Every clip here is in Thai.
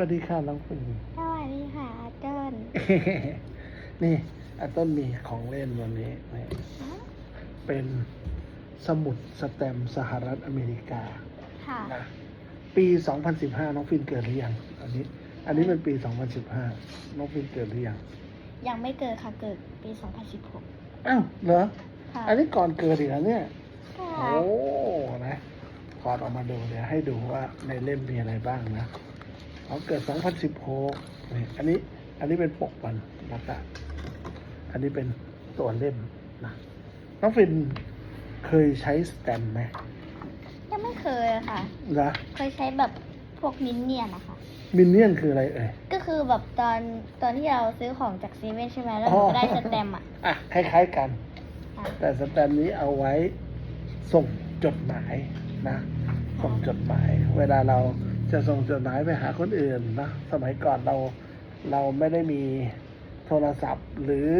วัสดีค่ะน้องปิ่นสวัสดีค่ะอาเจิ้นนี่อาต้นมีของเล่นวันนี้นี่เป็นสมุดสแตมป์สหรัฐอเมริกา ค่ะนะปี 2015 น้องฟินเกิดหรือยัง อันนี้ อันนี้เป็นปี 2015 น้องฟินเกิดหรือยัง ยังไม่เกิดค่ะ เกิดปี 2016 อ้าว เหรอค่ะอันนี้ก่อนเกิดอีกแล้วเนี่ยค่ะโอ้ นะถอดออกมาดูเดี๋ยวให้ดูว่าในเล่มมีอะไรบ้างนะ เขาเกิด 2016นี่อันนี้ อันนี้เป็นปกมันนะคอันนี้เป็นตัวเล่มนะน้องฟินเคยใช้สแตมป์ไหมยังไม่เคยอะค่ะ นะ เคยใช้แบบพวกมินเนี่ยนนะคะ มินเนี่ยนคืออะไรเอ่ย ก็คือแบบตอนตอนที่เราซื้อของจากเซเว่นใช่ไหมแล้วอ๋อเราก็ได้สแตมป์อะ อะ คล้ายๆกันอะแต่สแตมป์นี้เอาไว้ส่งจดหมายนะ ส่งจดหมาย เวลาเรา จะส่งจดหมายไปหาคนอื่นนะสมัยก่อนเราเราไม่ได้มีโทรศัพท์หรือ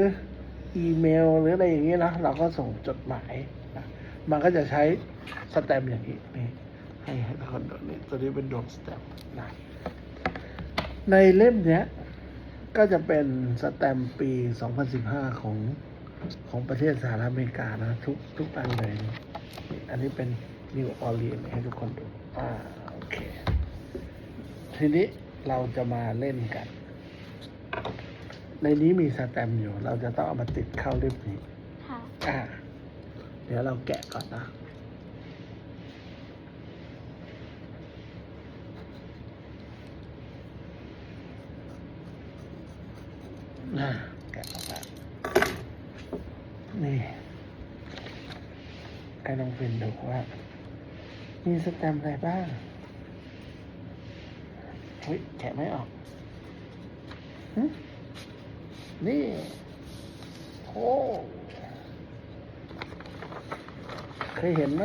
อีเมลหรืออะไรอย่างนี้นะเราก็ส่งจดหมายนะมันก็จะใช้สแตมป์อย่างนี้นี่ให้ให้ทุกคนดูนี่ตัวนี้เป็นดวงสแตมป์นะในเล่มเนี้ยก็จะเป็นสแตมป์ปี 2015 ของของประเทศสหรัฐอเมริกานะ ทุกทุกอันเลย อันนี้เป็นนิวออร์ลีนให้ทุกคนดูอ่า ทีนี้เราจะมาเล่นกัน ในนี้มีสแตมป์อยู่ เราจะต้องเอามาติดเข้าเล่มนี้ค่ะ อ่า เดี๋ยวเราแกะก่อนนะอ่าแกะออกมานี่ให้น้องฟินดูว่า มีสแตมป์อะไรบ้าง เฮ้ยแกะไม่ออกหึนี่โอ้เคยเห็นไหม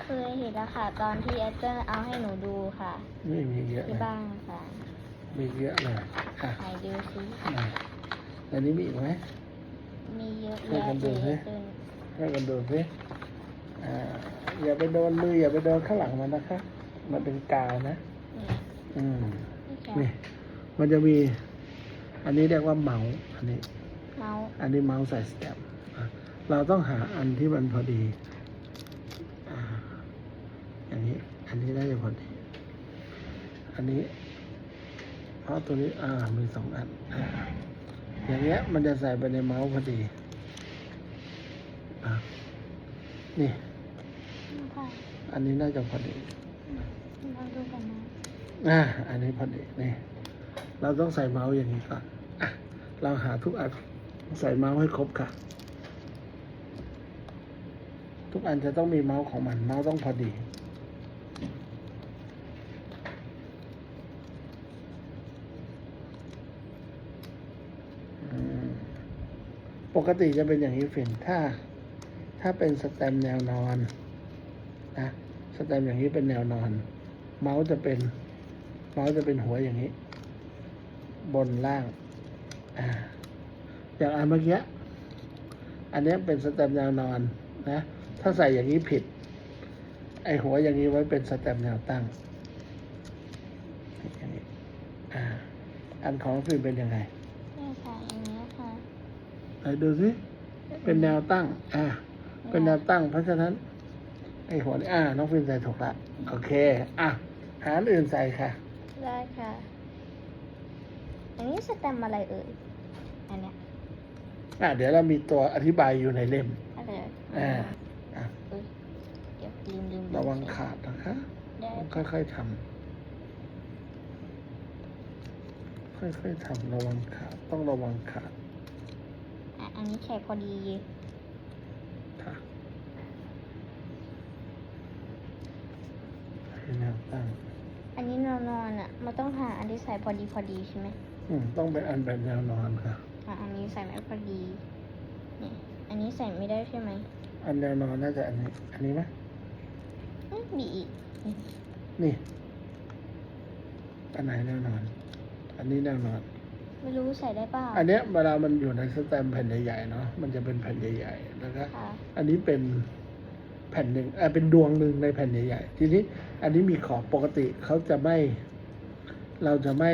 เคยเห็นแล้วค่ะ ตอนที่อาเจิ้นเอาให้หนูดูค่ะนี่มีเยอะที่เลยบ้านค่ะมีเยอะเลยอะไหนดูซิอะอันนี้มีอีกไหม มีเยอะช่วยแยะกันเลดูยสิอาเจิ้นให้กันดูสิอ่าอย่าไปโดนมืออย่าไปโดนข้างหลังมันนะคะ มันเป็นกาวนะนี่ อืมนี่แกนี่มันจะมี อันนี้เรียกว่าเมาส์อันนี้ เมาส์อันนี้เมาส์ใส่สแตมป์อะเราต้องหาอันที่มันพอดีอ่าอย่างนี้ อันนี้น่าจะพอดี อันนี้ เพราะตัวนี้ อ่า มีสองอันอ่าอย่างเงี้ย มันจะใส่ไปในเมาส์พอดีอะนี่ค่ะอันนี้น่าจะพอดีลองดูกันนะ อ่าอันนี้พอดีนี่เราต้องใส่เมาส์อย่างนี้ก่อนอเราหาทุกอันใส่เมาส์ให้ครบค่ะ ทุกอันจะต้องมีเมาส์ของมัน เมาส์ต้องพอดีปกติจะเป็นอย่างนี้ฟินถ้า ถ้าเป็นสแตมแนวนอนนะสแตมอย่างนี้เป็นแนวนอน เมาส์จะเป็น เมาส์จะเป็นหัวอย่างนี้ บนล่างอ่าอย่างอันเมื่อกี้อันเนี้ยเป็นสแตมป์แนวนอนนะ ถ้าใส่อย่างนี้ผิด ไอหัวอย่างนี้ไว้เป็นสแตมป์แนวตั้งอย่างนี้อ่าอันของฟิล์มเป็นยังไงนี่ค่ะอย่างนี้ค่ะไหนดูสิเป็นแนวตั้ง อ่า เป็นแนวตั้ง เพราะฉะนั้น ไอหัวนี่อ่า น้องฟิล์มใส่ถูกละ โอเค อะ หาอันอื่นใส่ค่ะ ได้ค่ะ อันนี้สแตมป์อะไรเอ่ย อันเนี้ยอะเดี๋ยวเรามีตัวอธิบายอยู่ในเล่ม อะไรเอ่ยอ่าอะอุ๊ยเดี๋ยวลืมลืมระวังขาดนะคะ ได้ต้องค่อยๆทำค่อยๆทำระวังขาดต้องระวังขาดอะอันนี้แค่พอดี ค่ะให้แนวตั้ง อันนี้นอนนอนอะ มันต้องหาอันที่ใส่พอดีพอดีใช่ไหมอืมต้องเป็นอันแบบแนวนอนค่ะ อะอันนี้ใส่ไม่พอดีนี่อันนี้ใส่ไม่ได้ใช่ไหมอันแนวนอนน่าจะอันนี้ อันนี้ไหมเอ๊ะมีอีกนี่นี่ อันไหนแนวนอน อันนี้แนวนอน ไม่รู้ใส่ได้เปล่าอันเนี้ยเวลามันอยู่ในสแตมป์แผ่นใหญ่ๆเนาะ มันจะเป็นแผ่นใหญ่ๆ แล้วก็ค่ะ อันนี้เป็น แผ่นหนึ่งเออเป็นดวงหนึ่งในแผ่นใหญ่ๆ ทีนี้อันนี้มีขอบปกติเขาจะไม่ เราจะไม่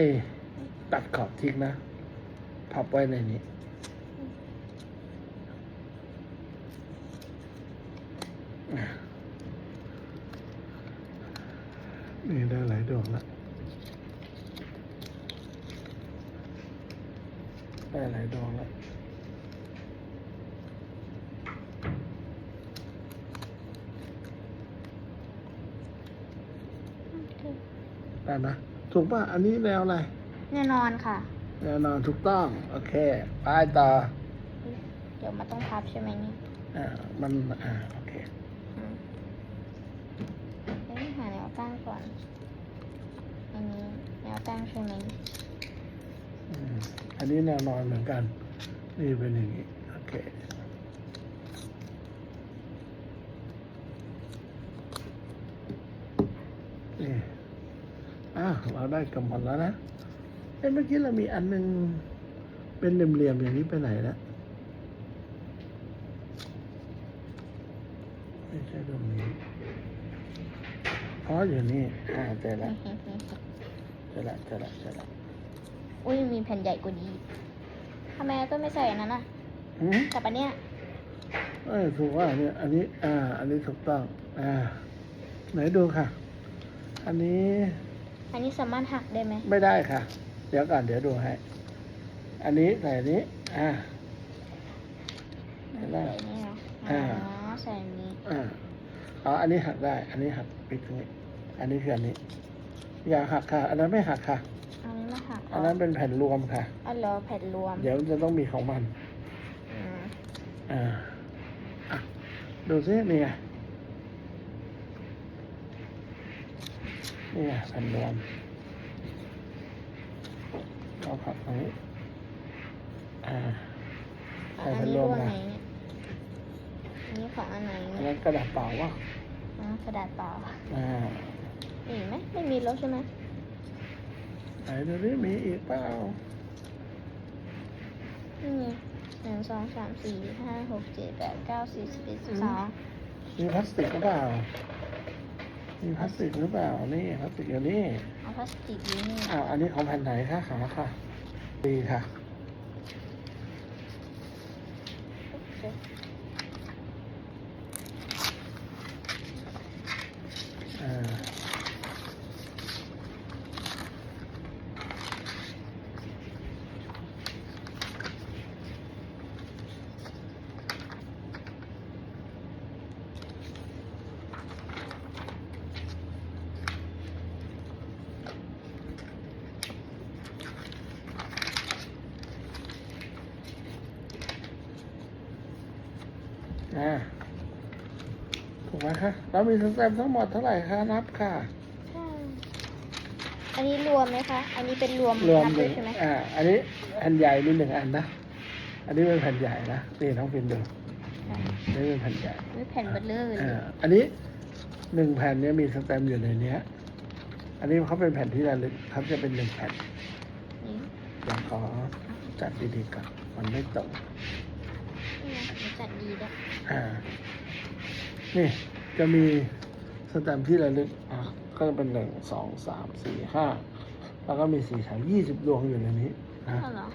ตัดขอบทิ้งนะ พับไว้ในนี้ นี่ได้หลายดวงละได้หลายดวงละ ได้ไหมถูกป่ะอันนี้แนวอะไรแน่นอนค่ะ แนวนอนถูกต้อง โอเคไปต่อเดี๋ยวมันต้องพับใช่ไหมนี่อ่ามันอ่าโอเคอืมเอ้ยหาแนวตั้งก่อน อันนี้แนวตั้งใช่ไหม อืมอันนี้แนวนอนเหมือนกัน นี่เป็นอย่างนี้โอเคนี่อะ เราได้กำหนดแล้วนะเอ้เมื่อกี้เรามีอันหนึงเป็นเหลี่ยมๆอย่างนี้ไปไหนแล้วไม่ใช่ตรงนี้อ๋ออยู่นี่อ่าเจอแล้วเจอแล้วเจอแล้วเจอแล้วอุ้ยมีแผ่นใหญ่กว่านี้ทำไมก็ไม่ใส่อันนั้นอะอืมกับอันเนี้ยเออถูกว่าเนี่ยอันนี้ อ่า อันนี้ถูกต้อง อ่า ไหนดูค่ะ อันนี้ อันนี้สามารถหักได้ไหมไม่ได้ค่ะ เดี๋ยวก่อนเดี๋ยวดูให้ อันนี้ใส่อันนี้ อ่า ไม่ได้ ใส่นี่เหรออ่าอ๋อใส่อันนี้อ่าอ๋ออันนี้หักได้ อันนี้หักปิดตรงนี้ อันนี้คืออันนี้ อย่าหักค่ะ อันนั้นไม่หักค่ะ อันนี้ไม่หักอันนั้นเป็นแผ่นรวมค่ะ อันเหรอแผ่นรวมเดี๋ยวมันจะต้องมีของมันอืมอ่าอะดูซินี่ไง นี่ไงแผ่นรวมเอาผักตรงนี้อ่าใส่อันแผ่นนี้รรววมมไหนนะเนี่ยอันนี้ของอันไหนอันเนี่ยนั้นกระดาษเปล่าวะอ๋อกระดาษเปล่าอ่ามีไหมไม่มีแล้วใช่ไหมไหนดูดิมีอีกเปล่านี่ไงหนึ่งสองสามสี่ห้าหกเจ็ดแปดเก้าสิบสิบเอ็ดสิบสองมีพลาสติกหรือเปล่า มีพลาสติกหรือเปล่า นี่พลาสติกอยู่นี่เอาพลาสติกอยู่นี่อ้าวอันนี้ของแผ่นไหนคะขาค่ะ ดีค่ะอ่ อ่าถูกไหมคะเรามีสแตมป์ทั้งหมดเท่าไหร่คะนับค่ะใช่อันนี้รวมไหมคะ อันนี้เป็นรวมรวมนับหด้วนึ่ยงใช่ไหมอ่า อันนี้แผ่นใหญ่มีหนึ่งอันนะ อันนี้เป็นแผ่นใหญ่นะนี่น้องฟินดูอ่าอันนี้เป็นแผ่นใหญ่นี่แผ่นเบลเลอร์เลยอ่าอันนี้หนึ่งแผ่นเนี้ยมีสแตมป์อยู่ในเนี้ย อันนี้เขาเป็นแผ่นที่ระลึกเขาจะเป็นหนึ่งแผ่น นี่เดี๋ยวขอจัดดีๆก่อนมันไม่ตรงนี่ไงมัน จัดดีด้วยอ่า นี่จะมีสแตมป์ที่ระลึกอะก็จะเป็นหนึ่งสองสามสี่ห้าแล้วก็มีสี่แถวยี่สิบดวงอยู่ในนี้นะเท่าเหรอ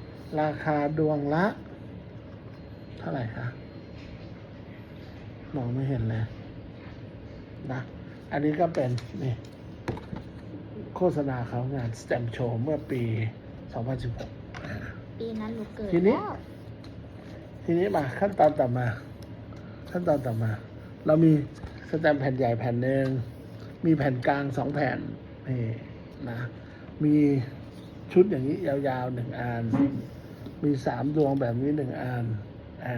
ราคาดวงละ เท่าไหร่คะมองไม่เห็นเลยนะ อันนี้ก็เป็นนี่โฆษณาเขางานสแตมโชว์เมื่อปี 2016อ่าปีนั้นหนูเกิดทีนี้ แล้ว ทีนี้มาขั้นตอนต่อมา ขั้นตอนต่อมา เรามีสแตมป์แผ่นใหญ่แผ่นหนึ่งมีแผ่นกลางสองแผ่นนี่นะมีชุดอย่างนี้ยาวๆหนึ่งอันมีสามดวงแบบนี้หนึ่งอันอ่า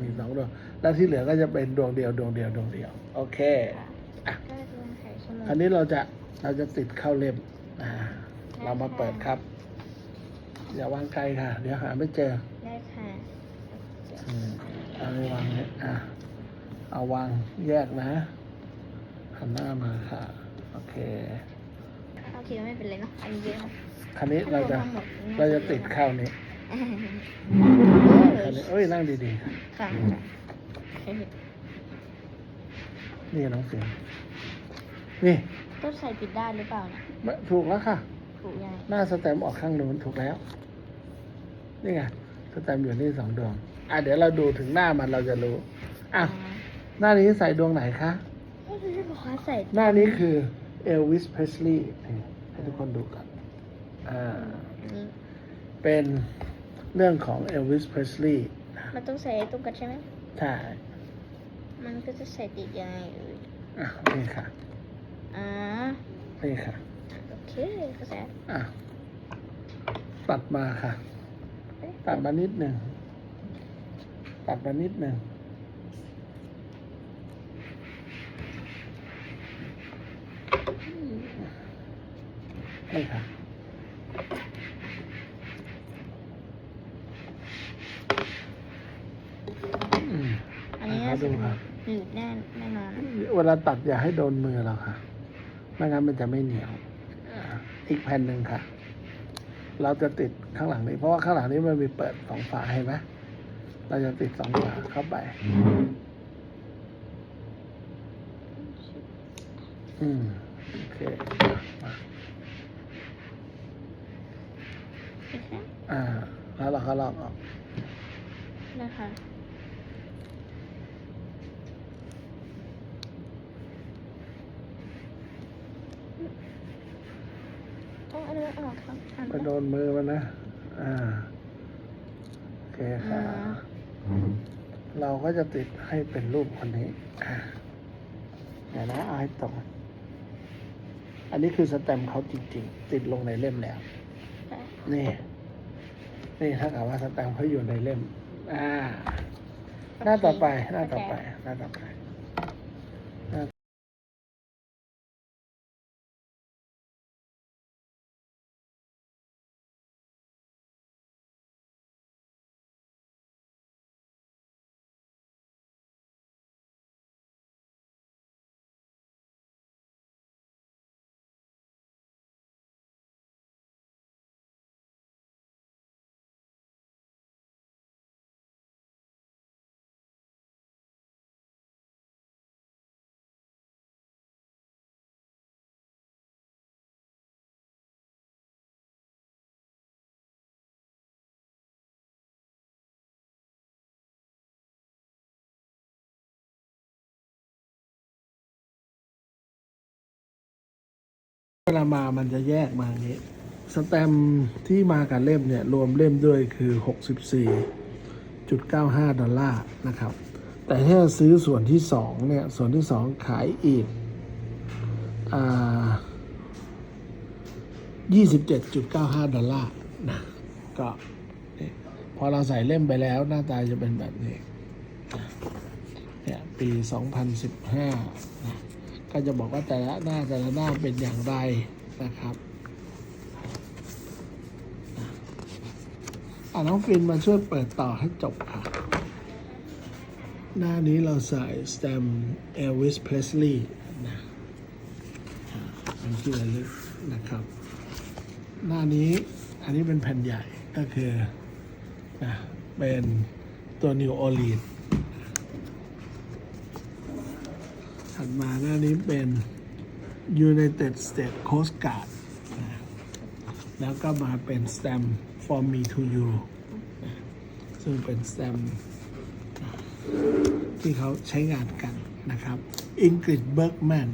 มีสองดวงแล้วที่เหลือก็จะเป็นดวงเดียวดวงเดียวดวงเดียว โอเคอะก็รวมไข่สมุนอันนี้เราจะเราจะติดเข้าเล่มอ่าเรามาเปิดครับ อย่าวางไกลค่ะ เดี๋ยวหาไม่เจอได้ค่ะอืม เอาไปวางเนี่ยอะเอาวางแยกนะหันหน้ามาค่ะ โอเคโอเคไม่เป็นไรเนาะอันนี้เยอะเนอะคันนี้เราจะทั้งหมดเราจะติดเข้านี้เอคัอนนี้เอ้ยนั่งดีค่ะๆนี่น้องเสียงนี่ต้นใส่ปิดได้หรือเปล่าเนี่ยไม่ถูกแล้วค่ะปลูกยังไงหน้าสแตมป์ออกข้างนู้นถูกแล้ว นี่ไงสแตมป์อยู่นี่สองดวง อะเดี๋ยวเราดูถึงหน้ามันเราจะรู้อะหน้านี้ใส่ดวงไหนคะไม่รู้จะบอกว่าใส่หน้านี้คือเอลวิสเพสลีย์ให้ทุกคนดูกันอ่าอันนี้เป็นเรื่องของเอลวิสเพสลีย์มันต้องใส่ตรงกันใช่ไหมใช่มันก็จะใส่ติดยังไงเอ่ยอะนี่ค่ะอ่านี่ค่ะโอเคเข้าใจอะตัดมาค่ะ ตัดมานิดหนึ่ง ตัดมานิดหนึ่งอืมนี่ค่ะอืมอันนี้อะน่าขอจะดูครับหนืดแน่แน่นอนเวลาตัดอย่าให้โดนมือเราค่ะ ไม่งั้นมันจะไม่เหนียวอ่าอีกแผ่นหนึ่งค่ะ เราจะติดข้างหลังนี้ เพราะว่าข้างหลังนี้มันมีเปิดสองฝาเห็นไหม เราจะติดสองฝาเข้าไป อืม โอเคมาอีกแล้วอ่า แล้วเราก็ลอกออกนะคะต้องเอาเนื้อออกครับอันไปนี้โดนมือมันนะ อ่า โอเคค่ะ เราก็จะติดให้เป็นรูปคนนี้อ่าเดี๋ยวนะเอาให้ตรงอันนี้คือสแตมป์เขาจริง ๆ ติดลงในเล่มแล้ว นี่ นี่ถ้ากับว่าสแตมป์เขาอยู่ในเล่ม อ่า หน้าต่อไป หน้าต่อไป หน้าต่อไป เวลามามันจะแยกมาอย่างนี้ สแตมที่มากับเล่มเนี่ย รวมเล่มด้วยคือ 64.95 ดอลลาร์นะครับ แต่ถ้าซื้อส่วนที่สองเนี่ย ส่วนที่สองขายอีกอ่า27.95 ดอลลาร์นะก็พอเราใส่เล่มไปแล้วหน้าตาจะเป็นแบบนี้เนี่ยปี 2015นะ ก็จะบอกว่าแต่ละหน้าแต่ละหน้าเป็นอย่างไรนะครับนะอ่าน้องฟินมาช่วยเปิดต่อให้จบค่ะ หน้านี้เราใส่สแตมเอลวิสเพลสลีย์นะอ่าเป็นที่ระลึกนะครับ หน้านี้อันนี้เป็นแผ่นใหญ่ก็คือนะเป็นตัวนิวออลีนถัด มาหน้านี้เป็น United States Coast Guard นะแล้วก็มาเป็น Stamp for me to you ซึ่งเป็น Stamp ที่เขาใช้งานกันนะครับอิงกฤษเบิร์กแมน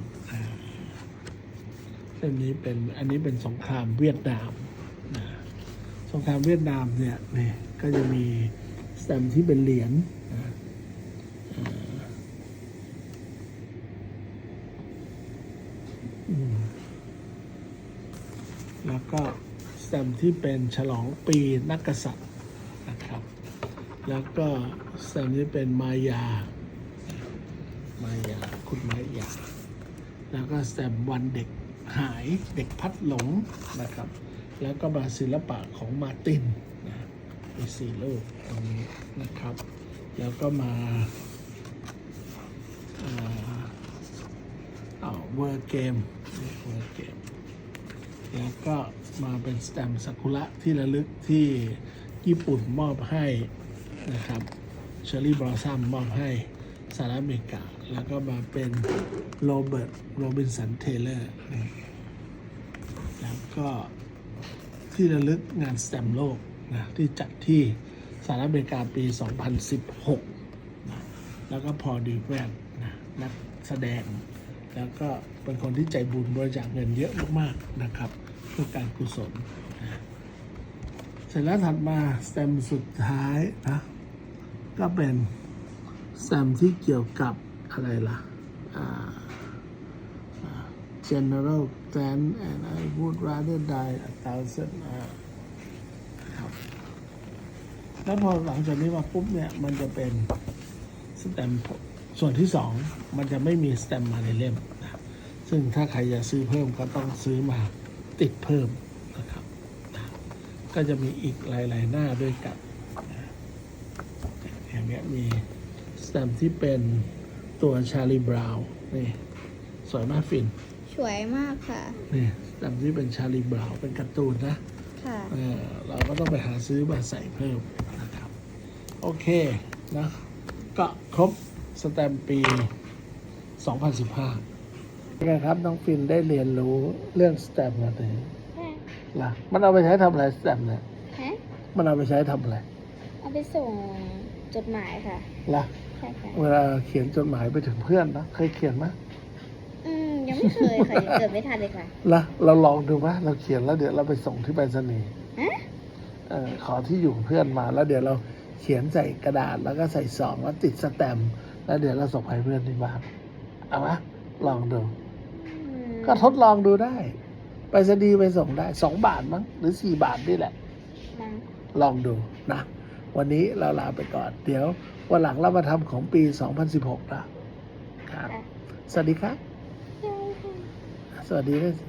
เล่มนี้เป็นอันนี้เป็นสงครามเวียดนามนะสงครามเวียดนามเนี่ยนี่ก็จะมีสแตมที่เป็นเหรียญนะอ่าอืมแล้ว ก็สแตมป์ที่เป็นฉลองปีนักกษัตริย์นะครับ แล้วก็สแตมป์ที่เป็นมายามายาคุณมายา แล้วก็สแตมป์วันเด็กหายเด็กพัดหลงนะครับ แล้วก็มาศิลปะของมาตินนะมีสี่รูปตรงนี้นะครับ แล้วก็มาอ่าเอาเวอร์เกมเวอร์เกม แล้วก็ มาเป็นสแตมป์ซากุระที่ระลึกที่ญี่ปุ่นมอบให้นะครับเชอรี่บลอซัมมอบให้สหรัฐอเมริกา แล้วก็มาเป็นโรเบิร์ตโรบินสันเทเลอร์แล้วก็ที่ระลึกงานสแตมโลกนะที่จัดที่สหรัฐอเมริกาปี 2016นะแล้วก็พอดีแวนนะนักแสดง แล้วก็เป็นคนที่ใจบุญบริจาคเงินเยอะมากๆนะครับ พื่อการกุศลเสร็จแล้วถัดมาสแตมสุดท้ายนะก็เป็นสแตมที่เกี่ยวกับอะไรล่ะอ่า general plan and I would rather die a thousand ครับแล้วพอหลังจากนี้มาปุ๊บเนี่ยมันจะเป็นสแตมส่วนที่สองมันจะไม่มีสแตมมาในเล่มนะซึ่งถ้าใครอยากซื้อเพิ่มก็ต้องซื้อมา ติดเพิ่มนะครับนะก็จะมีอีกหลาย ๆ หน้าด้วยกันนะอย่างเงี้ยมีสแตมป์ที่เป็นตัวชาลีบราวน์นี่สวยมากฟิน สวยมากค่ะ นี่จำที่เป็นชาลีบราวน์เป็นการ์ตูนนะค่ะเออเราก็ต้องไปหาซื้อมาใส่เพิ่มนะครับ โอเคนะก็ครบสแตมป์ปี2015เป็น ไงครับน้องฟินได้เรียนรู้เรื่องสแตมป์มาถึงล่ะมันเอาไปใช้ทำอะไรสแตมป์เนี่ยฮะมันเอาไปใช้ทำอะไรเอาไปส่งจดหมายค่ะล่ะใช่ค่ะเวลาเขียนจดหมายไปถึงเพื่อนนะเคยเขียนไหมอืมยังไม่เคยค่ะยังเกิดไม่ทันเลยค่ะล่ะเราลองดูไหมเราเขียนแล้วเดี๋ยวเราไปส่งที่ไปรษณีย์ฮะเออขอที่อยู่เพื่อนมาแล้วเดี๋ยวเราเขียนใส่กระดาษแล้วก็ใส่ซองแล้วติดสแตมป์แล้วเดี๋ยวเราส่งให้เพื่อนที่บ้านเอาไหมลองดูอืม ก็ทดลองดูได้ ไปสดีย์ไปส่งได้สองบาทมั้งหรือสี่บาทนี่แหละมั้งลองดูนะ วันนี้เราลาไปก่อน เดี๋ยววันหลังเรามาทำของปี 2016นะครับ สวัสดีครับใช่ค่ะสวัสดีด้วยสิ